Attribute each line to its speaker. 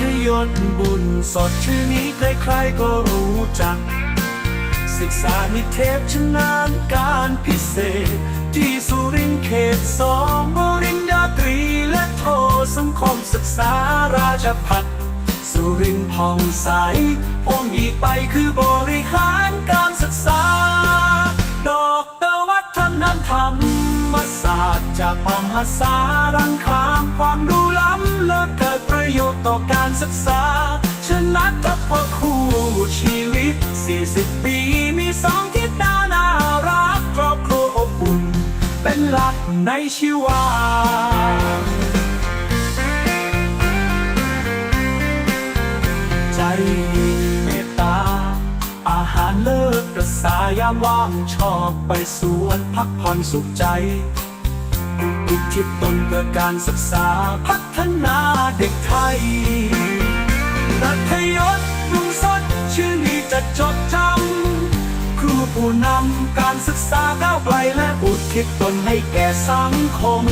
Speaker 1: ทยยศบุญสดชื่อนี้ใครๆก็รู้จัก ศึกษานิเทศชำนาญการพิเศษ ที่สุรินเขตสองบริญญาตรีและโทสังคมศึกษาราชพัฒสุรินผ่องใสองค์อีกไปคือบริหารการศึกษา ดอกเตวัฒนธรรมศาสตร์จากมหาสารังคามความรู้ ต่อการศึกษา ชนะกับพ่อคู่ชีวิต 40 ปี มีสองทิศนาน่ารักครอบครัวอบอุ่น เป็นหลักในชีวาใจเมตตา อาหารเลิศรักษายามว่างชอบไปสวนพักผ่อนสุขใจ อุทิศตนเพื่อการศึกษาพัฒนาเด็กไทยรัฐยศลุงสดชื่อนี้จะจดจำครูผู้นำการศึกษาก้าวไกลและอุทิศตนให้แก่สังคม